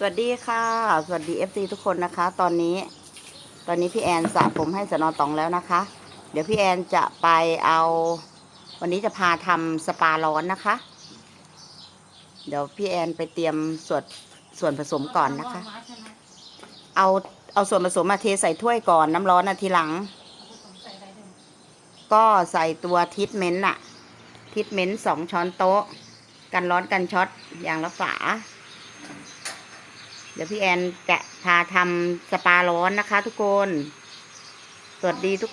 สวัสดีค่ะ สวัสดี FC ทุกคนนะคะ ตอนนี้ ตอนนี้พี่แอนสระผมให้สนอตองแล้วนะคะ เดี๋ยวพี่แอนจะไปเอา วันนี้จะพาทำสปาร้อนนะคะ เดี๋ยวพี่แอนไปเตรียมส่วนส่วนผสมก่อนนะคะ เอาเอาส่วนผสมมาเทใส่ถ้วยก่อนน้ำร้อนนะทีหลัง ก็ใส่ตัวทิทเมนต์อะทิทเมนต์สองช้อนโต๊ะ กันร้อนกันช็อตอย่างละฝา ดี๋ยวพี่แอนจะพาทำสปาร้อนนะคะ ทุกคน สวัสดีทุก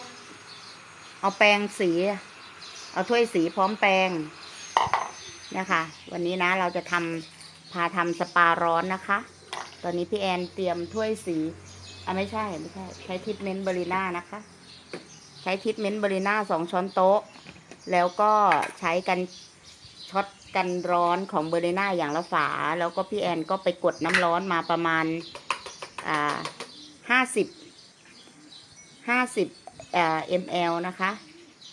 เอาแปรงสี เอาถ้วยสีพร้อมแปรงเนี่ยค่ะวันนี้นะเราจะทำพาทำสปาร้อนนะคะ ตอนนี้พี่แอนเตรียมถ้วยสีอะไม่ใช่ไม่ใช่ ใช้ทิทเมนต์เบอริน่านะคะ ใช้ทิทเมนต์เบอริน่าสองช้อนโต๊ะ แล้วก็ใช้กันช็อต กันร้อนของเบอริน่าอย่างละฝา แล้วก็พี่แอนก็ไปกดน้ำร้อนมาประมาณอ่าห้าสิบห้าสิบเอ่อ ml นะคะ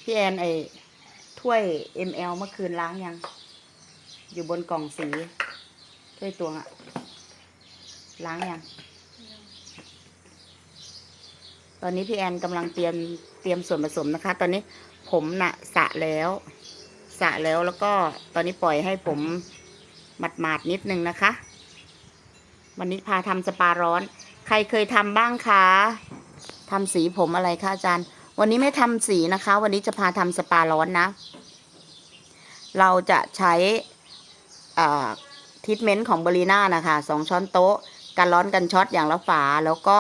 พี่แอนไอถ้วย ml เมื่อคืนล้างยัง อยู่บนกล่องสี ถ้วยตวงอะล้างยัง ตอนนี้พี่แอนกำลังเตรียมเตรียมส่วนผสมนะคะ ตอนนี้ผมน่ะสะแล้ว สะแล้วแล้วก็ตอนนี้ปล่อยให้ผมหมาดๆนิดนึงนะคะ วันนี้พาทำสปาร้อน ใครเคยทำบ้างคะทำสีผมอะไรคะอาจารย์ วันนี้ไม่ทำสีนะคะ วันนี้จะพาทำสปาร้อนนะ เราจะใช้ทิทเมนต์ของเบอรีน่านะคะสองช้อนโต๊ะ กันร้อนกันช็อตอย่างละฝา แล้วก็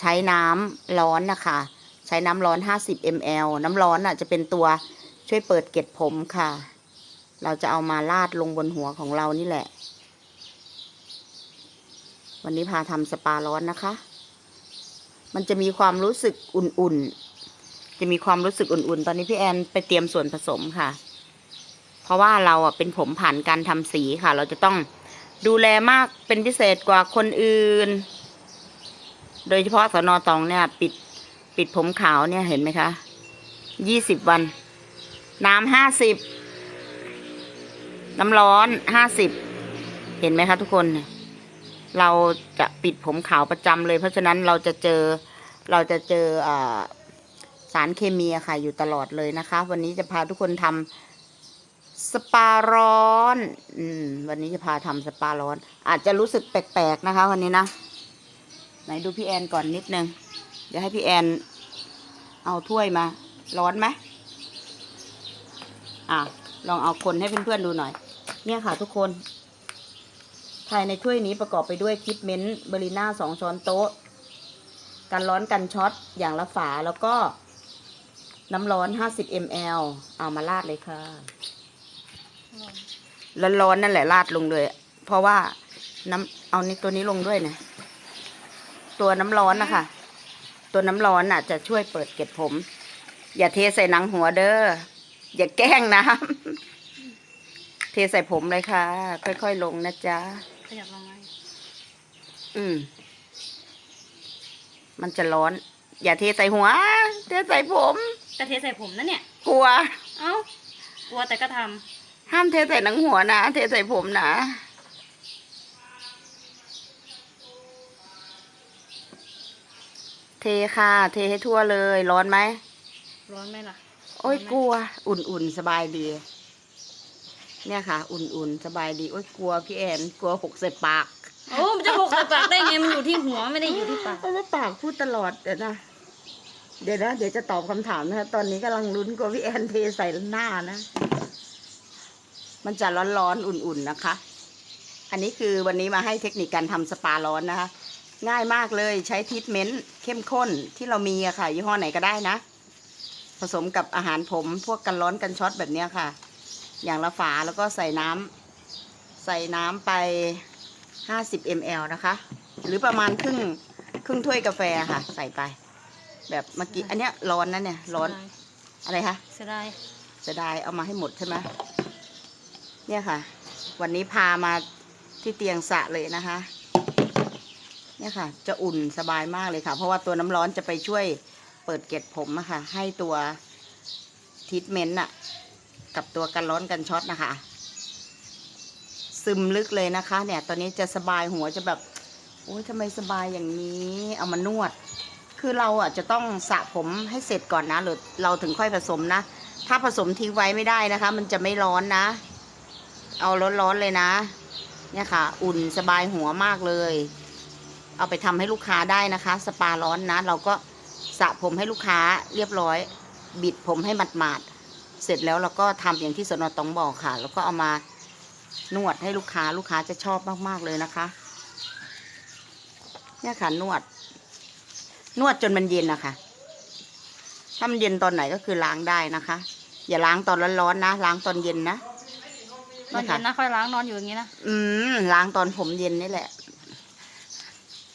ใช้น้ำร้อนนะคะ ใช้น้ำร้อน 50 ml น้ำร้อนอะจะเป็นตัว ช่วยเปิดเกล็ดผมค่ะ เราจะเอามาลาดลงบนหัวของเรานี่แหละ วันนี้พาทำสปาร้อนนะคะ มันจะมีความรู้สึกอุ่นๆ จะมีความรู้สึกอุ่นๆ ตอนนี้พี่แอนไปเตรียมส่วนผสมค่ะ เพราะว่าเราอะเป็นผมผ่านการทำสีค่ะ เราจะต้องดูแลมากเป็นพิเศษกว่าคนอื่น โดยเฉพาะสนอตองเนี่ย ปิดปิดผมขาวเนี่ยเห็นไหมคะยี่สิบวัน น้ำห้าสิบน้ำร้อนห้าสิบเห็นไหมคะทุกคน เราจะปิดผมขาวประจำเลย เพราะฉะนั้นเราจะเจอเราจะเจออสารเคมีอะค่ะอยู่ตลอดเลยนะคะ วันนี้จะพาทุกคนทำสปาร้อนอวันนี้จะพาทำสปาร้อน อาจจะรู้สึกแปลกๆนะคะวันนี้นะ ไหนดูพี่แอนก่อนนิดนึง เดี๋ยวให้พี่แอน เอาถ้วยมา ร้อนไหม อะลองเอาคนให้เพื่อนๆดูหน่อย เนี่ยค่ะทุกคน ภายในถ้วยนี้ประกอบไปด้วยคิปเมนต์เบอริน่าสองช้อนโต๊ะ กันร้อนกันช็อตอย่างละฝาแล้วก็น้ำร้อน 50 ml เอามาราดเลยค่ะแล้วร้อนนั่นแหละราดลงเลย เพราะว่าน้ำเอานี่ตัวนี้ลงด้วยนะ ตัวน้ำร้อนนะคะ ตัวน้ำร้อนน่ะ จะช่วยเปิดเกล็ดผม อย่าเทใส่หนังหัวเด้อ อย่าแกล้งน้ำเทใส่ผมเลยค่ะ ค่อยๆลงนะจ๊ะขยับลงมาอืม มันจะร้อน อย่าเทใส่หัว เทใส่ผมจะเทใส่ผมนะเนี่ย กลัว เอ้ากลัวแต่ก็ทห้ามเทใส่หนังหัวนะ เทใส่ผมนะเทค่ะ เทให้ทั่วเลย ร้อนไหมำร้อนไหมล่ะ โอ้ยกลัว อุ่นๆสบายดี เนี่ยค่ะ อุ่นๆสบายดี โอ้ยกลัวพี่แอนกลัวหกใส่ปาก โอ้มันจะหกใส่ปากได้ไงมันอยู่ที่หัวไม่ได้อยู่ที่ปากเพราะว่าปากพูดตลอดเดี๋ยวนะเดี๋ยวนะเดี๋ยวจะตอบคำถามนะคะตอนนี้กำลังลุ้นกลัวพี่แอนเทใส่หน้านะ มันจะร้อนๆอุ่นๆนะคะ อันนี้คือวันนี้มาให้เทคนิคการทำสปาร้อนนะคะ ง่ายมากเลยใช้ทรีทเมนต์เข้มข้นที่เรามีอะค่ะยี่ห้อไหนก็ได้นะ ผสมกับอาหารผมพวกกันร้อนกันช็อตแบบเนี้ยค่ะ อย่างละฝาแล้วก็ใส่น้ำใส่น้ำไปห้าสิบมลนะคะ หรือประมาณครึ่งครึ่งถ้วยกาแฟค่ะ ใส่ไป แบบเมื่อกี้อันเนี้ยร้อนนะเนี่ยร้อนอะไรคะเสียดายจะได้เอามาให้หมดใช่ไหมเนี่ยค่ะ วันนี้พามาที่เตียงสระเลยนะคะ เนี่ยค่ะ จะอุ่นสบายมากเลยค่ะ เพราะว่าตัวน้ำร้อนจะไปช่วยเปิดเกล็ดผมอะค่ะ ให้ตัวทรีทเมนต์อะกับตัวกันร้อนกันช็อตนะคะ ซึมลึกเลยนะคะ เนี่ย ตอนนี้จะสบายหัวจะแบบโอ้ยทำไมสบายอย่างนี้ เอามานวด คือเราอะจะต้องสระผมให้เสร็จก่อนนะหรือเราถึงค่อยผสมนะ ถ้าผสมทิ้งไว้ไม่ได้นะคะ มันจะไม่ร้อนนะ เอาร้อนๆเลยนะ เนี่ยค่ะ อุ่นสบายหัวมากเลย เอาไปทำให้ลูกค้าได้นะคะ สปาร้อนนะ เราก็ สระผมให้ลูกค้าเรียบร้อย บิดผมให้หมาดๆเสร็จแล้วเราก็ทำอย่างที่สนตองบอกค่ะ แล้วก็เอามานวดให้ลูกค้าลูกค้าจะชอบมากๆเลยนะคะเนี่ยค่ะนวด นวดจนมันเย็นนะคะถ้ามันเย็นตอนไหนก็คือล้างได้นะคะ อย่าล้างตอนร้อนๆนะล้างตอนเย็นนะตอนเย็นนะค่อยล้างนอนอยู่อย่างนี้นะอืมล้างตอนผมเย็นนี่แหละ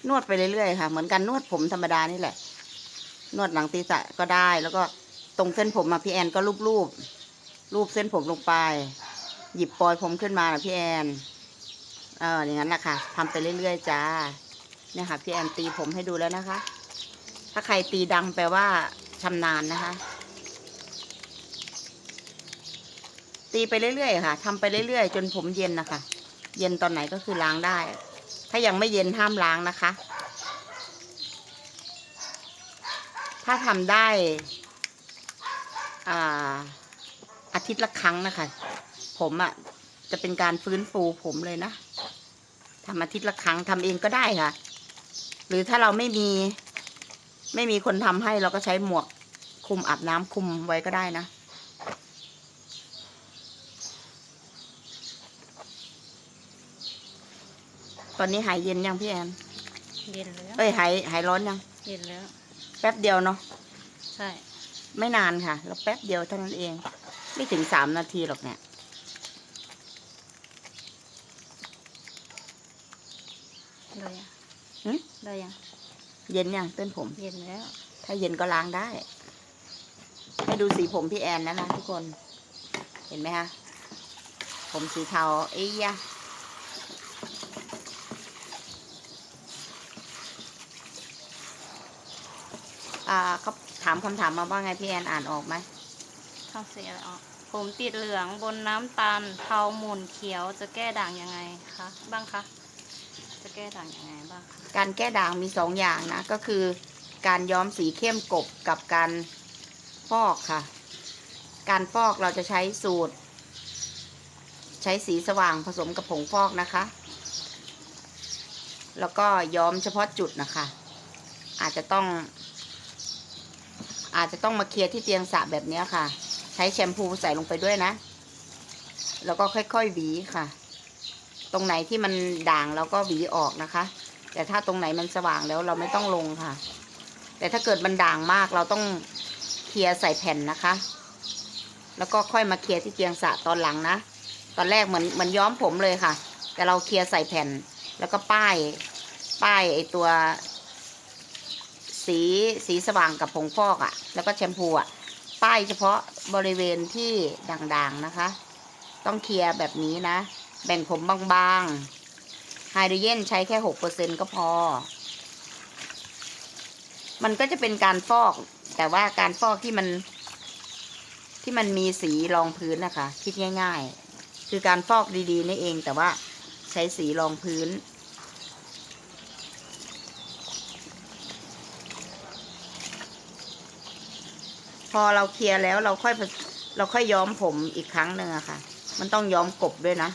นวดไปเรื่อยๆค่ะ เหมือนกันนวดผมธรรมดานี่แหละ นวดหลังตีสะก็ได้ แล้วก็ตรงเส้นผมมาพี่แอนก็รูปรูปรูปเส้นผมลงไป หยิบปลอยผมขึ้นมานะพี่แอน เอออย่างนั้นแหละค่ะทำไปเรื่อยๆจ้า เนี่ยค่ะพี่แอนตีผมให้ดูแล้วนะคะ ถ้าใครตีดังแปลว่าชำนาญนะคะ ตีไปเรื่อยๆค่ะทำไปเรื่อยๆ จนผมเย็นนะคะ เย็นตอนไหนก็คือล้างได้ ถ้ายังไม่เย็นห้ามล้างนะคะ ถ้าทำได้อ่าอาทิตย์ละครั้งนะคะ ผมอะ่ะจะเป็นการฟื้นฟูผมเลยนะทำอาทิตย์ละครั้งทำเองก็ได้ค่ะ หรือถ้าเราไม่มี ไม่มีคนทำให้เราก็ใช้หมวกคลุมอาบน้ำคลุมไว้ก็ได้นะตอนนี้หายเย็นยังพี่แอน เย็นแล้ว เอ้ยหายหายร้อนยัง เย็นแล้วแป๊บเดียวเนาะใช่ ไม่นานค่ะ แล้วแป๊บเดียวเท่านั้นเอง ไม่ถึงสามนาทีหรอกเนี่ยได้ยังหึได้ยังเย็นยังเต้นผม เย็นแล้ว ถ้าเย็นก็ล้างได้ ให้ดูสีผมพี่แอนนะคะทุกคน เห็นไหมคะ ผมสีเทาเอ้ยยะ อ่าเขาถามคำถามมาว่าไงพี่แอนอ่านออกไหมทำเสียออกผมติดเหลืองบนน้ำตาลเทาหมุนเขียวจะแก้ด่างยังไงคะบ้างคะจะแก้ด่างยังไงบ้างคะการแก้ด่างมีสองอย่างนะ ก็คือการย้อมสีเข้มกบกับการฟอกค่ะ การฟอกเราจะใช้สูตร ใช้สีสว่างผสมกับผงฟอกนะคะ แล้วก็ย้อมเฉพาะจุดนะคะ อาจจะต้อง อาจจะต้องมาเคลียร์ที่เตียงสระแบบนี้ค่ะ ใช้แชมพูใส่ลงไปด้วยนะ แล้วก็ค่อยๆหวีค่ะ ตรงไหนที่มันด่างเราก็หวีออกนะคะ แต่ถ้าตรงไหนมันสว่างแล้วเราไม่ต้องลงค่ะ แต่ถ้าเกิดมันด่างมากเราต้องเคลียร์ใส่แผ่นนะคะ แล้วก็ค่อยมาเคลียร์ที่เตียงสระตอนหลังนะ ตอนแรกเหมือนเหมือนย้อมผมเลยค่ะ แต่เราเคลียร์ใส่แผ่น แล้วก็ป้าย ป้ายไอตัว สีสีสว่างกับผงฟอกอะ่ะ แล้วก็แชมพูอะ่ะ ป้ายเฉพาะบริเวณที่ด่างๆนะคะ ต้องเคลียร์แบบนี้นะ แบ่งผมบางๆไฮโดรเจนใช้แค่หกเปอร์เซ็นก็พอ มันก็จะเป็นการฟอก แต่ว่าการฟอกที่มัน ที่มันมีสีรองพื้นนะคะ คิดง่าย ๆ คือการฟอกดีๆนี่เองแต่ว่าใช้สีรองพื้น อเราเคลียร์แล้วเราค่อยเราค่อยย้อมผมอีกครั้งหนึ่งอะค่ะ มันต้องย้อมกบด้วยนะ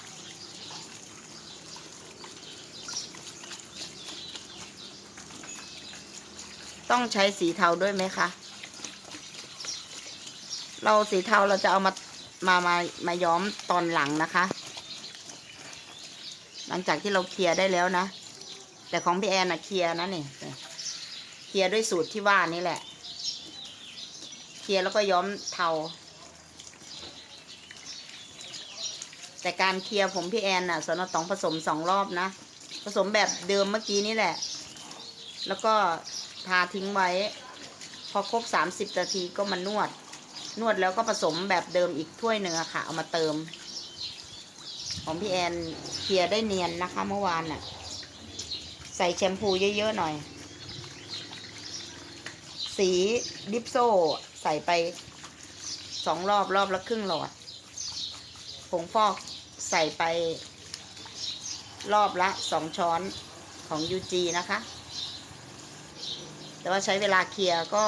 ต้องใช้สีเทาด้วยไหมคะ เราสีเทาเราจะเอามา มา มา มาย้อมตอนหลังนะคะ หลังจากที่เราเคลียร์ได้แล้วนะ แต่ของพี่แอนนะเคลียร์นะนี่ เคลียร์ด้วยสูตรที่ว่านี่แหละ ลียร์แล้วก็ย้อมเทา แต่การเคลียร์ผมพี่แอนน่ะสนตองผสมสองรอบนะ ผสมแบบเดิมเมื่อกี้นี่แหละ แล้วก็ทาทิ้งไว้ พอครบสามสิบนาทีก็มานวด นวดแล้วก็ผสมแบบเดิมอีกถ้วยหนึ่งอะค่ะ เอามาเติม ของพี่แอนเคลียร์ได้เนียนนะคะ เมื่อวานน่ะ ใส่แชมพูเยอะๆหน่อย สีดิปโซ ใส่ไปสองรอบรอบละครึ่งหลอด ผงฟอกใส่ไป รอบละสองช้อนของ UG นะคะ แต่ว่าใช้เวลาเคลียร์ก็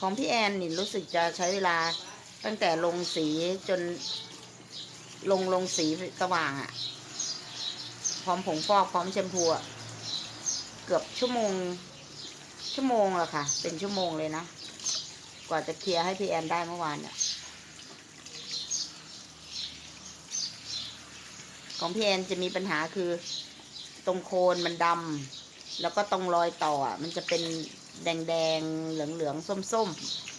ของพี่แอนนี่รู้สึกจะใช้เวลาตั้งแต่ลงสีจนลงลงสีสว่างอะ่ะ พร้อมผงฟอกพร้อมแชมพูเกือบชั่วโมง ชั่วโมงอะค่ะ เป็นชั่วโมงเลยนะ กว่าจะเคลียร์ให้พี่แอนได้เมื่อวานเนี่ยของพี่แอนจะมีปัญหาคือ ตรงโคนมันดำแล้วก็ตรงรอยต่อมันจะเป็นแดงๆเหลืองๆส้มๆ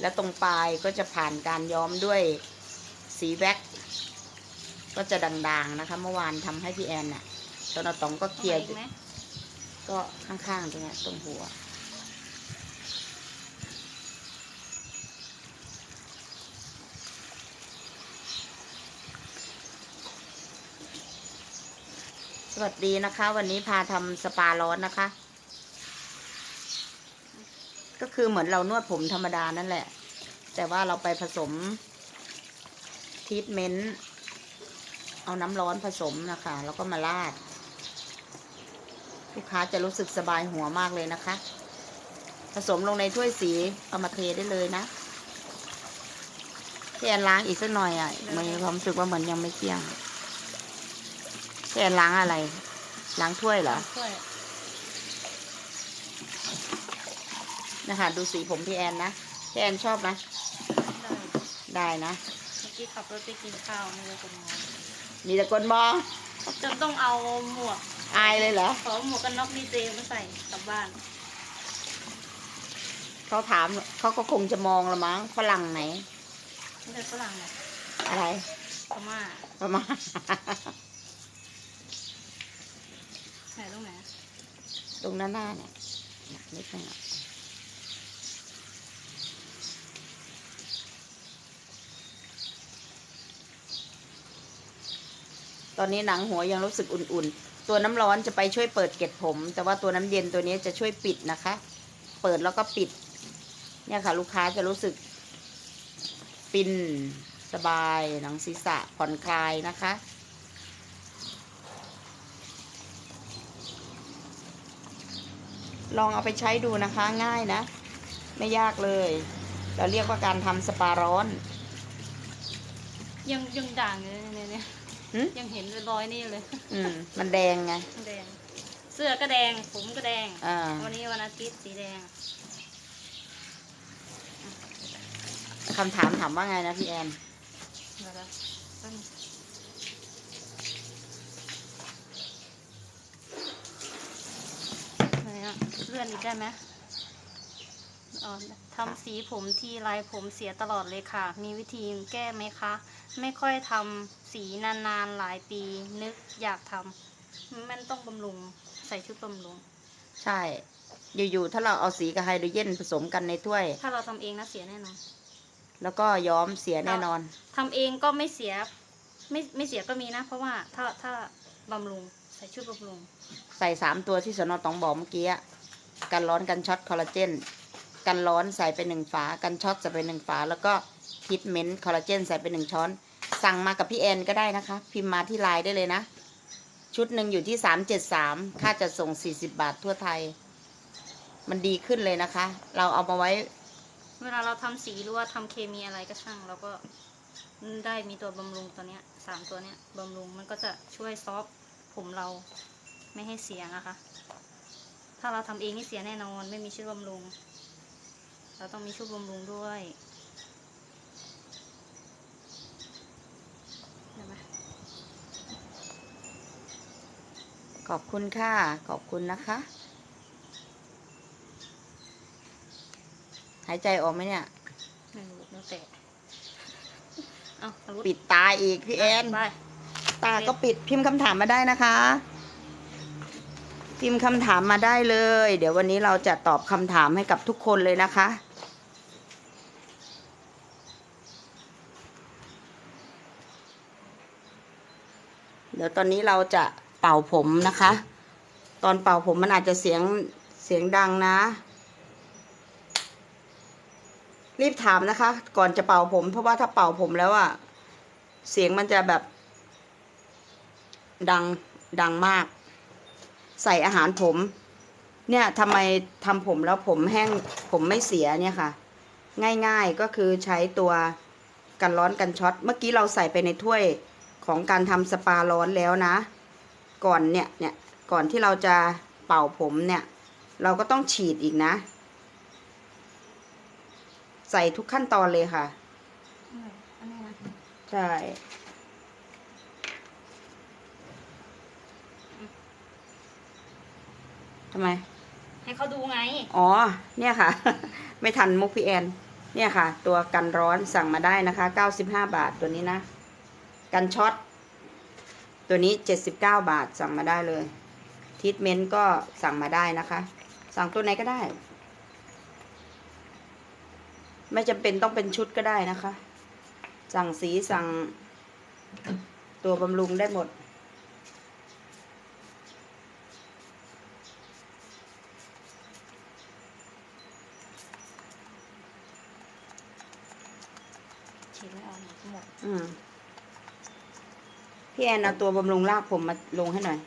แล้วตรงปลายก็จะผ่านการย้อมด้วยสีแว็ก ก็จะด่างๆนะคะ เมื่อวานทำให้พี่แอนน่ะตอนเอาตองก็เคลียร์ ก็ข้างๆตรงนี้ตรงหัว สวัสดีนะคะ วันนี้พาทำสปาร้อนนะคะ ก็คือเหมือนเรานวดผมธรรมดานั่นแหละ แต่ว่าเราไปผสมทีทเมนต์เอาน้ำร้อนผสมนะคะ แล้วก็มาลาด ลูกค้าจะรู้สึกสบายหัวมากเลยนะคะ ผสมลงในถ้วยสีเอามาเทได้เลยนะพี่แอนล้างอีกสักหน่อยอะมันมีความรู้สึกว่าเหมือนยังไม่เกลี้ยงพี่แอนล้างอะไร ล้างถ้วยเหรอช่วยนะคะดูสีผมพี่แอนนะพี่แอนชอบนะ ได้ได้นะเมื่อกี้ขับรถไปกินข้าวไม่รู้เป็นไงมีแต่คนมองจนต้องเอาหมวก อายเลยเหรอขอหมวกกันน็อกดีเจมาใส่กลับบ้าน เขาถามเขาก็คงจะมองละมั้งฝรั่งไหนไม่ใช่ฝรั่งนะอะไรพม่าประมาณไหนตรงไหนตรงหน้าหน้าเนี่ยนิดนึงอะตอนนี้หนังหัวยังรู้สึกอุ่นๆ ตัวน้ำร้อนจะไปช่วยเปิดเกล็ดผม แต่ว่าตัวน้ำเย็นตัวนี้จะช่วยปิดนะคะ เปิดแล้วก็ปิด เนี่ยค่ะ ลูกค้าจะรู้สึก ปินสบายหนังศีรษะผ่อนคลายนะคะลองเอาไปใช้ดูนะคะง่ายนะ ไม่ยากเลย เราเรียกว่าการทำสปาร้อน ยังยังด่างเลยเนี่ย หึยังเห็นรอยนี่อยู่เลย อืมมันแดงไง แดง เสื้อก็แดง ผมก็แดง อ่า วันนี้วันอาทิตย์สีแดง คำถามถามว่าไงนะพี่แอน เดี๋ยวนะแป๊บนึงไหนอะเลื่อนอีกได้ไหมอ๋อทำสีผมทีไรผมเสียตลอดเลยค่ะ มีวิธีแก้ไหมคะ ไม่ค่อยทำ สีนานๆหลายปีนึกอยากทำมันต้องบำรุงใส่ชุดบำรุง ใช่ อยู่ๆถ้าเราเอาสีกับไฮโดรเจนผสมกันในถ้วย ถ้าเราทำเองนะเสียแน่นอน แล้วก็ย้อมเสียแน่นอนทำเองก็ไม่เสีย ไม่ไม่เสียก็มีนะ เพราะว่าถ้าถ้าบำรุงใส่ชุดบำรุง ใส่สามตัวที่สนอตองบอกเมื่อกี้อะกันร้อนกันช็อตคอลลาเจนกันร้อนใส่ไปหนึ่งฝา กันช็อตใส่ไปหนึ่งฝา แล้วก็ทิทเมนต์คอลลาเจนใส่ไปหนึ่งช้อน สั่งมากับพี่แอนก็ได้นะคะ พิมพ์มาที่ไลน์ได้เลยนะ ชุดหนึ่งอยู่ที่สามเจ็ดสามค่าจะส่งสี่สิบบาททั่วไทย มันดีขึ้นเลยนะคะ เราเอามาไว้ เวลาเราทำสีหรือว่าทำเคมีอะไรก็ช่างเราก็ได้มีตัวบำรุงตัวเนี้ยสามตัวเนี้ยบำรุงมันก็จะช่วยซอฟผมเราไม่ให้เสียนะคะ ถ้าเราทำเองนี่เสียแน่นอน ไม่มีชุดบำรุง เราต้องมีชุดบำรุงด้วยเห็นไหม ขอบคุณค่ะ ขอบคุณนะคะ หายใจออกไหมเนี่ย ไม่รู้แล้วแต่เอาอาวุธปิดตาอีกพี่แอน ไป ตาก็ปิดพิมพ์คำถามมาได้นะคะ พิมพ์คำถามมาได้เลย เดี๋ยววันนี้เราจะตอบคำถามให้กับทุกคนเลยนะคะ เดี๋ยวตอนนี้เราจะเป่าผมนะคะ ตอนเป่าผมมันอาจจะเสียงเสียงดังนะ รีบถามนะคะ ก่อนจะเป่าผม เพราะว่าถ้าเป่าผมแล้วอะเสียงมันจะแบบ ดังดังมาก ใส่อาหารผม เนี่ยทำไมทำผมแล้วผมแห้งผมไม่เสียเนี่ยค่ะ ง่ายๆก็คือใช้ตัวกันร้อนกันช็อต เมื่อกี้เราใส่ไปในถ้วย ของการทำสปาร้อนแล้วนะ ก่อนเนี่ยเนี่ยก่อนที่เราจะเป่าผมเนี่ย เราก็ต้องฉีดอีกนะ ใส่ทุกขั้นตอนเลยค่ะอันนี้นะใช่ทำไม ให้เขาดูไง อ๋อ เนี่ยค่ะ ไม่ทันมุกพี่แอน เนี่ยค่ะ ตัวกันร้อนสั่งมาได้นะคะ 95 บาทตัวนี้นะ กันช็อต ตัวนี้ 79 บาทสั่งมาได้เลยทีทเมนต์ก็สั่งมาได้นะคะ สั่งตัวไหนก็ได้ ไม่จำเป็นต้องเป็นชุดก็ได้นะคะ สั่งสีสั่งตัวบำรุงได้หมดไม่เอาหมด อืม พี่แอนเอาตัวบำรุงรากผมมาลงให้หน่อย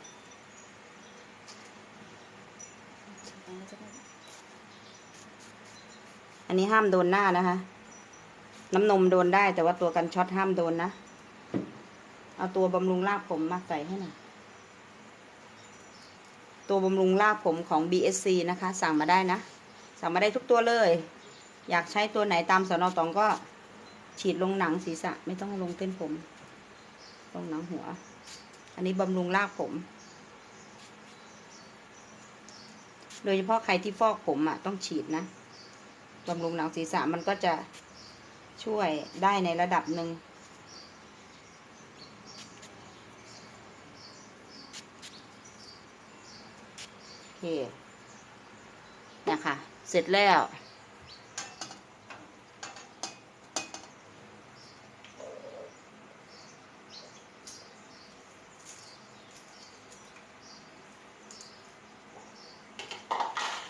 อันนี้ห้ามโดนหน้านะคะ น้ำนมโดนได้แต่ว่าตัวกันช็อตห้ามโดนนะ เอาตัวบำรุงรากผมมาใส่ให้หน่อย ตัวบำรุงรากผมของ BSC นะคะ สั่งมาได้นะ สั่งมาได้ทุกตัวเลย อยากใช้ตัวไหนตามสนอตองก็ฉีดลงหนังศีรษะไม่ต้องลงเส้นผม ลงหนังหัว อันนี้บำรุงรากผม โดยเฉพาะใครที่ฟอกผมอะต้องฉีดนะบำรุงหนังศีรษะมันก็จะช่วยได้ในระดับหนึ่งโอเคนะคะเสร็จแล้ว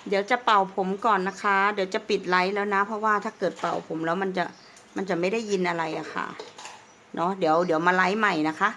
เดี๋ยวจะเป่าผมก่อนนะคะ เดี๋ยวจะปิดไลท์แล้วนะ เพราะว่าถ้าเกิดเป่าผมแล้วมันจะมันจะไม่ได้ยินอะไรอะค่ะ เนาะเดี๋ยวเดี๋ยวมาไลท์ใหม่นะคะ